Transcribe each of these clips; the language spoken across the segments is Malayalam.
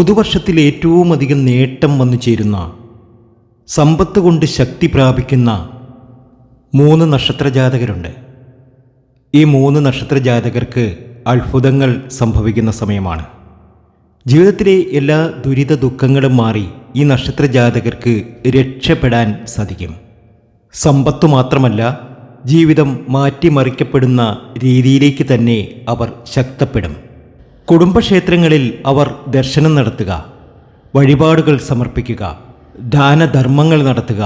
പുതുവർഷത്തിൽ ഏറ്റവും അധികം നേട്ടം വന്നു ചേരുന്ന സമ്പത്ത് കൊണ്ട് ശക്തി പ്രാപിക്കുന്ന മൂന്ന് നക്ഷത്രജാതകരുണ്ട്. ഈ മൂന്ന് നക്ഷത്രജാതകർക്ക് അത്ഭുതങ്ങൾ സംഭവിക്കുന്ന സമയമാണ്. ജീവിതത്തിലെ എല്ലാ ദുരിത ദുഃഖങ്ങളും മാറി ഈ നക്ഷത്രജാതകർക്ക് രക്ഷപ്പെടാൻ സാധിക്കും. സമ്പത്തു മാത്രമല്ല ജീവിതം മാറ്റിമറിക്കപ്പെടുന്ന രീതിയിലേക്ക് തന്നെ അവർ ശക്തപ്പെടും. കുടുംബക്ഷേത്രങ്ങളിൽ അവർ ദർശനം നടത്തുക വഴിപാടുകൾ സമർപ്പിക്കുക ദാനധർമ്മങ്ങൾ നടത്തുക.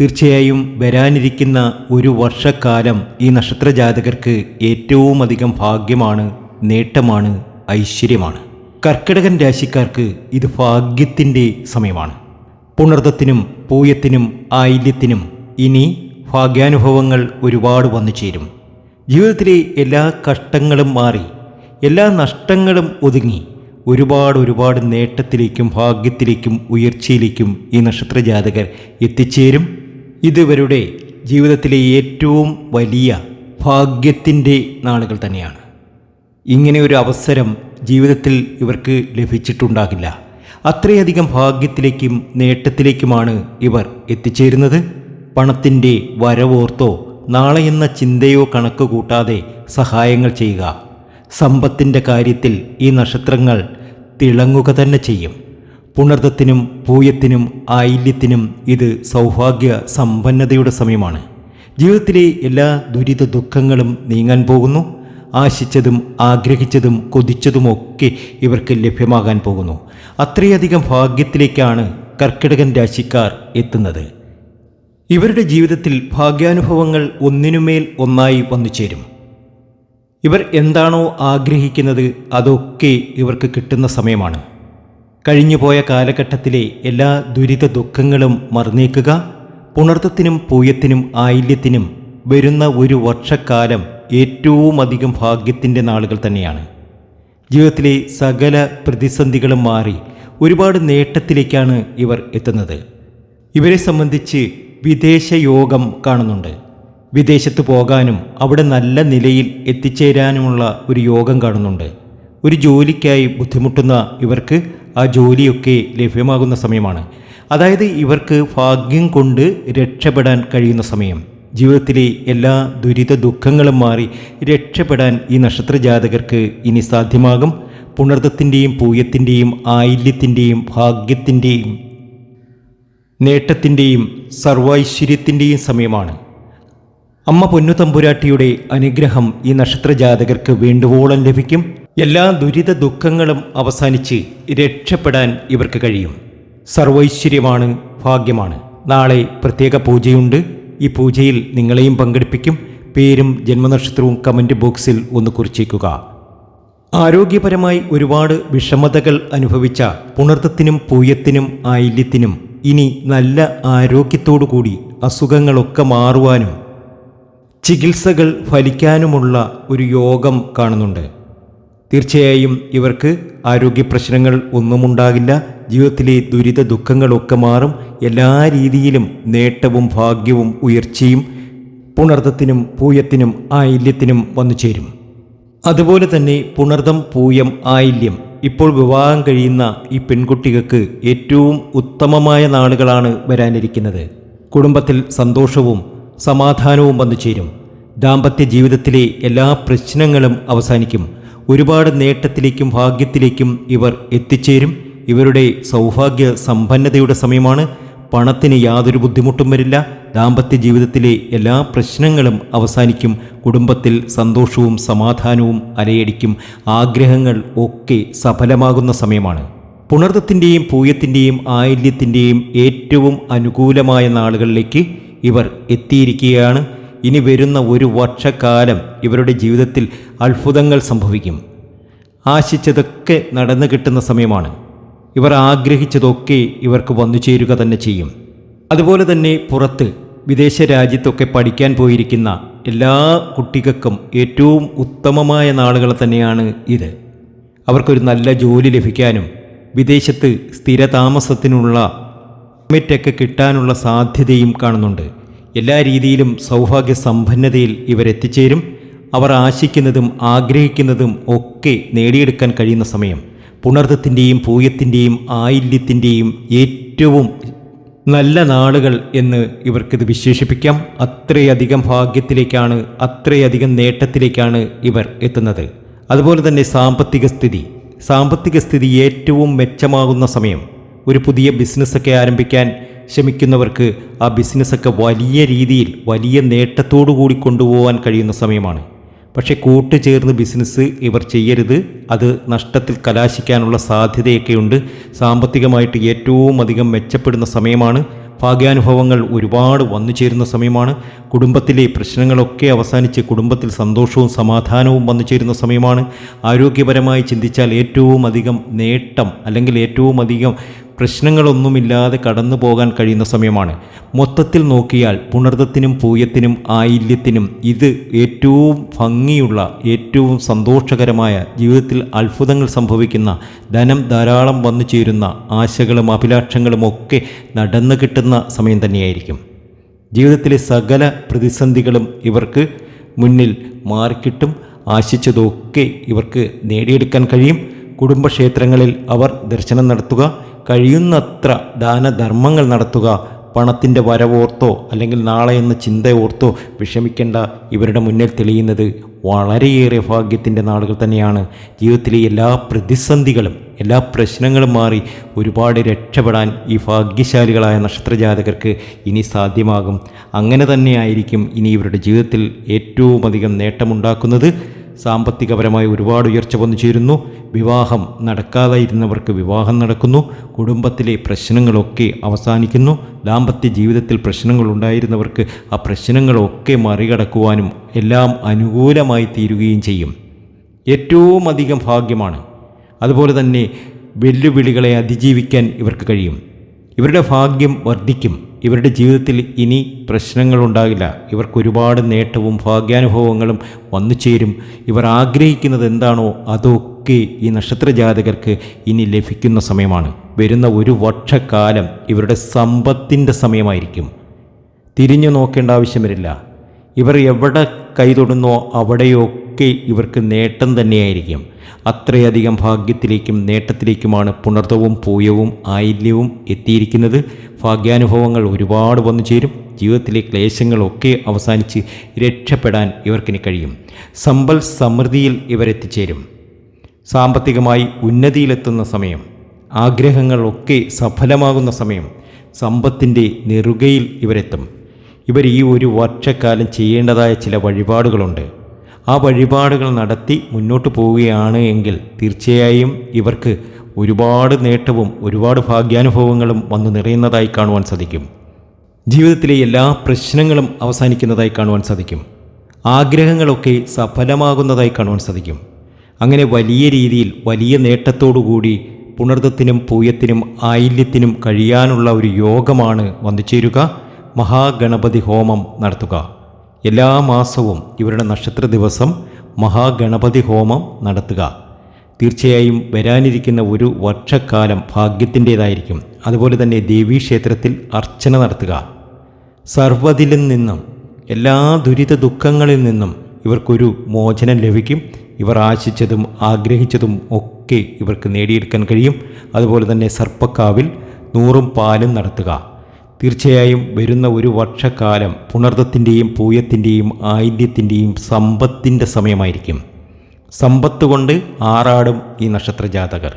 തീർച്ചയായും വരാനിരിക്കുന്ന ഒരു വർഷക്കാലം ഈ നക്ഷത്രജാതകർക്ക് ഏറ്റവും അധികം ഭാഗ്യമാണ് നേട്ടമാണ് ഐശ്വര്യമാണ്. കർക്കിടകൻ രാശിക്കാർക്ക് ഇത് ഭാഗ്യത്തിന്റെ സമയമാണ്. പുണർദത്തിനും പൂയത്തിനും ആയില്യത്തിനും ഇനി ഭാഗ്യാനുഭവങ്ങൾ ഒരുപാട് വന്നു ചേരും ജീവിതത്തിലെ എല്ലാ കഷ്ടങ്ങളും മാറി എല്ലാ നഷ്ടങ്ങളും ഒതുങ്ങി. ഒരുപാട് ഒരുപാട് നേട്ടത്തിലേക്കും ഭാഗ്യത്തിലേക്കും ഉയർച്ചയിലേക്കും ഈ നക്ഷത്രജാതകർ എത്തിച്ചേരും. ഇതുവരുടെ ജീവിതത്തിലെ ഏറ്റവും വലിയ ഭാഗ്യത്തിന്റെ നാളുകൾ തന്നെയാണ്. ഇങ്ങനെ ഒരു അവസരം ജീവിതത്തിൽ ഇവർക്ക് ലഭിച്ചിട്ടുണ്ടാകില്ല. അത്രയധികം ഭാഗ്യത്തിലേക്കും നേട്ടത്തിലേക്കുമാണ് ഇവർ എത്തിച്ചേരുന്നത്. പണത്തിന്റെ വരവോർത്തോ നാളെ എന്ന ചിന്തയോ കണക്ക് കൂട്ടാതെ സഹായങ്ങൾ ചെയ്യുക. സമ്പത്തിന്റെ കാര്യത്തിൽ ഈ നക്ഷത്രങ്ങൾ തിളങ്ങുക തന്നെ ചെയ്യും. പുണർദത്തിനും പൂയത്തിനും ആയില്യത്തിനും ഇത് സൗഭാഗ്യ സമ്പന്നതയുടെ സമയമാണ്. ജീവിതത്തിലെ എല്ലാ ദുരിത ദുഃഖങ്ങളും നീങ്ങാൻ പോകുന്നു. ആശിച്ചതും ആഗ്രഹിച്ചതും കൊതിച്ചതുമൊക്കെ ഇവർക്ക് ലഭ്യമാകാൻ പോകുന്നു. അത്രയധികം ഭാഗ്യത്തിലേക്കാണ് കർക്കിടകൻ രാശിക്കാർ എത്തുന്നത്. ഇവരുടെ ജീവിതത്തിൽ ഭാഗ്യാനുഭവങ്ങൾ ഒന്നിനുമേൽ ഒന്നായി വന്നു ചേരും ഇവർ എന്താണോ ആഗ്രഹിക്കുന്നത് അതൊക്കെ ഇവർക്ക് കിട്ടുന്ന സമയമാണ്. കഴിഞ്ഞുപോയ കാലഘട്ടത്തിലെ എല്ലാ ദുരിത ദുഃഖങ്ങളും മറന്നേക്കുക പുണർത്തത്തിനും പൂയത്തിനും ആയില്യത്തിനും വരുന്ന ഒരു വർഷക്കാലം ഏറ്റവും അധികം ഭാഗ്യത്തിന്റെ നാളുകൾ തന്നെയാണ്. ജീവിതത്തിലെ സകല പ്രതിസന്ധികളും മാറി ഒരുപാട് നേട്ടത്തിലേക്കാണ് ഇവർ എത്തുന്നത്. ഇവരെ സംബന്ധിച്ച് വിദേശ യോഗം കാണുന്നുണ്ട്. വിദേശത്ത് പോകാനും അവിടെ നല്ല നിലയിൽ എത്തിച്ചേരാനുമുള്ള ഒരു യോഗം കാണുന്നുണ്ട്. ഒരു ജോലിക്കായി ബുദ്ധിമുട്ടുന്ന ഇവർക്ക് ആ ജോലിയൊക്കെ ലഭ്യമാകുന്ന സമയമാണ്. അതായത് ഇവർക്ക് ഭാഗ്യം കൊണ്ട് രക്ഷപ്പെടാൻ കഴിയുന്ന സമയം. ജീവിതത്തിലെ എല്ലാ ദുരിത ദുഃഖങ്ങളും മാറി രക്ഷപ്പെടാൻ ഈ നക്ഷത്ര ജാതകർക്ക് ഇനി സാധ്യമാകും. പുണർദത്തിന്റെയും പൂയത്തിന്റെയും ആയില്യത്തിന്റെയും ഭാഗ്യത്തിന്റെയും നേട്ടത്തിന്റെയും സർവൈശ്വര്യത്തിന്റെയും സമയമാണ്. അമ്മ പൊന്നു തമ്പുരാട്ടിയുടെ അനുഗ്രഹം ഈ നക്ഷത്ര ജാതകർക്ക് വേണ്ടുവോളം ലഭിക്കും. എല്ലാ ദുരിത ദുഃഖങ്ങളും അവസാനിച്ച് രക്ഷപ്പെടാൻ ഇവർക്ക് കഴിയും. സർവൈശ്വര്യമാണ് ഭാഗ്യമാണ്. നാളെ പ്രത്യേക പൂജയുണ്ട്. ഈ പൂജയിൽ നിങ്ങളെയും പങ്കെടുപ്പിക്കും. പേരും ജന്മനക്ഷത്രവും കമന്റ് ബോക്സിൽ ഒന്ന് കുറിച്ചേക്കുക. ആരോഗ്യപരമായി ഒരുപാട് വിഷമതകൾ അനുഭവിച്ച പുണർത്തത്തിനും പൂയത്തിനും ആയില്യത്തിനും ഇനി നല്ല ആരോഗ്യത്തോടു കൂടി അസുഖങ്ങളൊക്കെ മാറുവാനും ചികിത്സകൾ ഫലിക്കാനുമുള്ള ഒരു യോഗം കാണുന്നുണ്ട്. തീർച്ചയായും ഇവർക്ക് ആരോഗ്യ പ്രശ്നങ്ങൾ ഒന്നുമുണ്ടാകില്ല. ജീവിതത്തിലെ ദുരിത ദുഃഖങ്ങളൊക്കെ മാറും. എല്ലാ രീതിയിലും നേട്ടവും ഭാഗ്യവും ഉയർച്ചയും പുണർത്തത്തിനും പൂയത്തിനും ആയില്യത്തിനും വന്നു ചേരും. അതുപോലെ തന്നെ പുണർദം പൂയം ആയില്യം ഇപ്പോൾ വിവാഹം കഴിയുന്ന ഈ പെൺകുട്ടികൾക്ക് ഏറ്റവും ഉത്തമമായ നാളുകളാണ് വരാനിരിക്കുന്നത്. കുടുംബത്തിൽ സന്തോഷവും സമാധാനവും വന്നു ചേരും. ദാമ്പത്യ ജീവിതത്തിലെ എല്ലാ പ്രശ്നങ്ങളും അവസാനിക്കും. ഒരുപാട് നേട്ടത്തിലേക്കും ഭാഗ്യത്തിലേക്കും ഇവർ എത്തിച്ചേരും. ഇവരുടെ സൗഭാഗ്യ സമ്പന്നതയുടെ സമയമാണ്. പണത്തിന് യാതൊരു ബുദ്ധിമുട്ടും വരില്ല. ദാമ്പത്യ ജീവിതത്തിലെ എല്ലാ പ്രശ്നങ്ങളും അവസാനിക്കും. കുടുംബത്തിൽ സന്തോഷവും സമാധാനവും അലയടിക്കും. ആഗ്രഹങ്ങൾ ഒക്കെ സഫലമാകുന്ന സമയമാണ്. പുണർത്തത്തിന്റെയും പൂയത്തിന്റെയും ആയില്യത്തിന്റെയും ഏറ്റവും അനുകൂലമായ നാളുകളിലേക്ക് ഇവർ എത്തിയിരിക്കുകയാണ്. ഇനി വരുന്ന ഒരു വർഷക്കാലം ഇവരുടെ ജീവിതത്തിൽ അത്ഭുതങ്ങൾ സംഭവിക്കും. ആശിച്ചതൊക്കെ നടന്നു കിട്ടുന്ന സമയമാണ്. ഇവർ ആഗ്രഹിച്ചതൊക്കെ ഇവർക്ക് വന്നു ചേരുക തന്നെ ചെയ്യും. അതുപോലെ തന്നെ പുറത്ത് വിദേശ രാജ്യത്തൊക്കെ പഠിക്കാൻ പോയിരിക്കുന്ന എല്ലാ കുട്ടികൾക്കും ഏറ്റവും ഉത്തമമായ നാളുകൾ തന്നെയാണ് ഇത്. അവർക്കൊരു നല്ല ജോലി ലഭിക്കാനും വിദേശത്ത് സ്ഥിരതാമസത്തിനുള്ള പെർമിറ്റൊക്കെ കിട്ടാനുള്ള സാധ്യതയും കാണുന്നുണ്ട്. എല്ലാ രീതിയിലും സൗഭാഗ്യ സമ്പന്നതയിൽ ഇവരെത്തിച്ചേരും. അവർ ആശിക്കുന്നതും ആഗ്രഹിക്കുന്നതും ഒക്കെ നേടിയെടുക്കാൻ കഴിയുന്ന സമയം. പുണർദത്തിന്റെയും പൂയത്തിന്റെയും ആയില്യത്തിന്റെയും ഏറ്റവും നല്ല നാളുകൾ എന്ന് ഇവർക്കിത് വിശേഷിപ്പിക്കാം. അത്രയധികം ഭാഗ്യത്തിലേക്കാണ് അത്രയധികം നേട്ടത്തിലേക്കാണ് ഇവർ എത്തുന്നത്. അതുപോലെ തന്നെ സാമ്പത്തിക സ്ഥിതി. സാമ്പത്തിക സ്ഥിതി ഏറ്റവും മെച്ചമാകുന്ന സമയം. ഒരു പുതിയ ബിസിനസ്സൊക്കെ ആരംഭിക്കാൻ ശ്രമിക്കുന്നവർക്ക് ആ ബിസിനസ്സൊക്കെ വലിയ രീതിയിൽ വലിയ നേട്ടത്തോടു കൂടി കൊണ്ടുപോകാൻ കഴിയുന്ന സമയമാണ്. പക്ഷേ കൂട്ടുചേർന്ന് ബിസിനസ് ഇവർ ചെയ്യരുത്. അത് നഷ്ടത്തിൽ കലാശിക്കാനുള്ള സാധ്യതയൊക്കെയുണ്ട്. സാമ്പത്തികമായിട്ട് ഏറ്റവും അധികം മെച്ചപ്പെടുന്ന സമയമാണ്. ഭാഗ്യാനുഭവങ്ങൾ ഒരുപാട് വന്നു ചേരുന്ന സമയമാണ്. കുടുംബത്തിലെ പ്രശ്നങ്ങളൊക്കെ അവസാനിച്ച് കുടുംബത്തിൽ സന്തോഷവും സമാധാനവും വന്നു ചേരുന്ന സമയമാണ്. ആരോഗ്യപരമായി ചിന്തിച്ചാൽ ഏറ്റവും അധികം നേട്ടം അല്ലെങ്കിൽ ഏറ്റവും അധികം പ്രശ്നങ്ങളൊന്നുമില്ലാതെ കടന്നു പോകാൻ കഴിയുന്ന സമയമാണ്. മൊത്തത്തിൽ നോക്കിയാൽ പുണർദത്തിനും പൂയത്തിനും ആയില്യത്തിനും ഇത് ഏറ്റവും ഭംഗിയുള്ള ഏറ്റവും സന്തോഷകരമായ ജീവിതത്തിൽ അത്ഭുതങ്ങൾ സംഭവിക്കുന്ന ധനം ധാരാളം വന്നു ചേരുന്ന ആശകളും അഭിലാഷങ്ങളും ഒക്കെ നടന്നു കിട്ടുന്ന സമയം തന്നെയായിരിക്കും. ജീവിതത്തിലെ സകല പ്രതിസന്ധികളും ഇവർക്ക് മുന്നിൽ മാറിക്കിട്ടും ആശിച്ചതൊക്കെ ഇവർക്ക് നേടിയെടുക്കാൻ കഴിയും. കുടുംബക്ഷേത്രങ്ങളിൽ അവർ ദർശനം നടത്തുക കഴിയുന്നത്ര ദാനധർമ്മങ്ങൾ നടത്തുക പണത്തിന്റെ വരവോർത്തോ അല്ലെങ്കിൽ നാളെ എന്ന ചിന്തയോർത്തോ വിഷമിക്കേണ്ട ഇവരുടെ മുന്നിൽ തെളിയുന്നത് വളരെയേറെ ഭാഗ്യത്തിന്റെ നാളുകൾ തന്നെയാണ്. ജീവിതത്തിലെ എല്ലാ പ്രതിസന്ധികളും എല്ലാ പ്രശ്നങ്ങളും മാറി ഒരുപാട് രക്ഷപ്പെടാൻ ഈ ഭാഗ്യശാലികളായ നക്ഷത്രജാതകർക്ക് ഇനി സാധ്യമാകും. അങ്ങനെ തന്നെയായിരിക്കും ഇനി ഇവരുടെ ജീവിതത്തിൽ ഏറ്റവും അധികം നേട്ടമുണ്ടാക്കുന്നത്. സാമ്പത്തികപരമായി ഒരുപാട് ഉയർച്ച വന്നു ചേരുന്നു. വിവാഹം നടക്കാതായിരുന്നവർക്ക് വിവാഹം നടക്കുന്നു. കുടുംബത്തിലെ പ്രശ്നങ്ങളൊക്കെ അവസാനിക്കുന്നു. ദാമ്പത്യ ജീവിതത്തിൽ പ്രശ്നങ്ങൾ ഉണ്ടായിരുന്നവർക്ക് ആ പ്രശ്നങ്ങളൊക്കെ മറികടക്കുവാനും എല്ലാം അനുകൂലമായി തീരുകയും ചെയ്യും. ഏറ്റവും അധികം ഭാഗ്യമാണ്. അതുപോലെ തന്നെ വെല്ലുവിളികളെ അതിജീവിക്കാൻ ഇവർക്ക് കഴിയും. ഇവരുടെ ഭാഗ്യം വർദ്ധിക്കും. ഇവരുടെ ജീവിതത്തിൽ ഇനി പ്രശ്നങ്ങളുണ്ടാകില്ല. ഇവർക്ക് ഒരുപാട് നേട്ടവും ഭാഗ്യാനുഭവങ്ങളും വന്നു ചേരും. ഇവർ ആഗ്രഹിക്കുന്നത് എന്താണോ അതൊക്കെ ഈ നക്ഷത്രജാതകർക്ക് ഇനി ലഭിക്കുന്ന സമയമാണ്. വരുന്ന ഒരു വർഷക്കാലം ഇവരുടെ സമ്പത്തിന്റെ സമയമായിരിക്കും. തിരിഞ്ഞു നോക്കേണ്ട ആവശ്യം വരില്ല. ഇവർ എവിടെ കൈതൊടുന്നോ അവിടെയൊക്കെ ഇവർക്ക് നേട്ടം തന്നെയായിരിക്കും. അത്രയധികം ഭാഗ്യത്തിലേക്കും നേട്ടത്തിലേക്കുമാണ് പുണർത്തവും പൂയവും ആയില്യവും എത്തിയിരിക്കുന്നത്. ഭാഗ്യാനുഭവങ്ങൾ ഒരുപാട് വന്നു ചേരും. ജീവിതത്തിലെ ക്ലേശങ്ങളൊക്കെ അവസാനിച്ച് രക്ഷപ്പെടാൻ ഇവർക്കിനി കഴിയും. സമ്പൽ സമൃദ്ധിയിൽ ഇവരെത്തിച്ചേരും. സാമ്പത്തികമായി ഉന്നതിയിലെത്തുന്ന സമയം. ആഗ്രഹങ്ങളൊക്കെ സഫലമാകുന്ന സമയം. സമ്പത്തിന്റെ നെറുകയിൽ ഇവരെത്തും. ഇവർ ഈ ഒരു വർഷക്കാലം ചെയ്യേണ്ടതായ ചില വഴിപാടുകളുണ്ട്. ആ വഴിപാടുകൾ നടത്തി മുന്നോട്ട് പോവുകയാണ് എങ്കിൽ തീർച്ചയായും ഇവർക്ക് ഒരുപാട് നേട്ടവും ഒരുപാട് ഭാഗ്യാനുഭവങ്ങളും വന്നു നിറയുന്നതായി കാണുവാൻ സാധിക്കും. ജീവിതത്തിലെ എല്ലാ പ്രശ്നങ്ങളും അവസാനിക്കുന്നതായി കാണുവാൻ സാധിക്കും. ആഗ്രഹങ്ങളൊക്കെ സഫലമാകുന്നതായി കാണുവാൻ സാധിക്കും. അങ്ങനെ വലിയ രീതിയിൽ വലിയ നേട്ടത്തോടുകൂടി പുണർദത്തിനും പൂയത്തിനും ആയില്യത്തിനും കഴിയാനുള്ള ഒരു യോഗമാണ് വന്നു ചേരുക മഹാഗണപതി ഹോമം നടത്തുക. എല്ലാ മാസവും ഇവരുടെ നക്ഷത്ര ദിവസം മഹാഗണപതി ഹോമം നടത്തുക. തീർച്ചയായും വരാനിരിക്കുന്ന ഒരു വർഷക്കാലം ഭാഗ്യത്തിന്റേതായിരിക്കും. അതുപോലെ തന്നെ ദേവീക്ഷേത്രത്തിൽ അർച്ചന നടത്തുക. സർവതിലിൽ നിന്നും എല്ലാ ദുരിത ദുഃഖങ്ങളിൽ നിന്നും ഇവർക്കൊരു മോചനം ലഭിക്കും. ഇവർ ആശിച്ചതും ആഗ്രഹിച്ചതും ഒക്കെ ഇവർക്ക് നേടിയെടുക്കാൻ കഴിയും. അതുപോലെ തന്നെ സർപ്പക്കാവിൽ നൂറും പാലും നടത്തുക. തീർച്ചയായും വരുന്ന ഒരു വർഷക്കാലം പുണർത്തത്തിന്റെയും പൂയത്തിന്റെയും ആയില്യത്തിന്റെയും സമ്പത്തിന്റെ സമയമായിരിക്കും. സമ്പത്ത് കൊണ്ട് ആറാടും ഈ നക്ഷത്ര ജാതകർ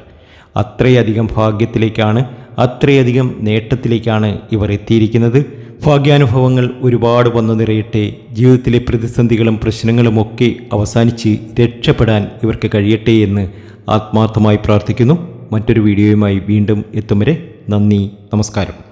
അത്രയധികം ഭാഗ്യത്തിലേക്കാണ് അത്രയധികം നേട്ടത്തിലേക്കാണ് ഇവർ എത്തിയിരിക്കുന്നത്. ഭാഗ്യാനുഭവങ്ങൾ ഒരുപാട് വന്നു നിറയട്ടെ. ജീവിതത്തിലെ പ്രതിസന്ധികളും പ്രശ്നങ്ങളുമൊക്കെ അവസാനിച്ച് രക്ഷപ്പെടാൻ ഇവർക്ക് കഴിയട്ടെ എന്ന് ആത്മാർത്ഥമായി പ്രാർത്ഥിക്കുന്നു. മറ്റൊരു വീഡിയോയുമായി വീണ്ടും എത്തും വരെ നന്ദി നമസ്കാരം.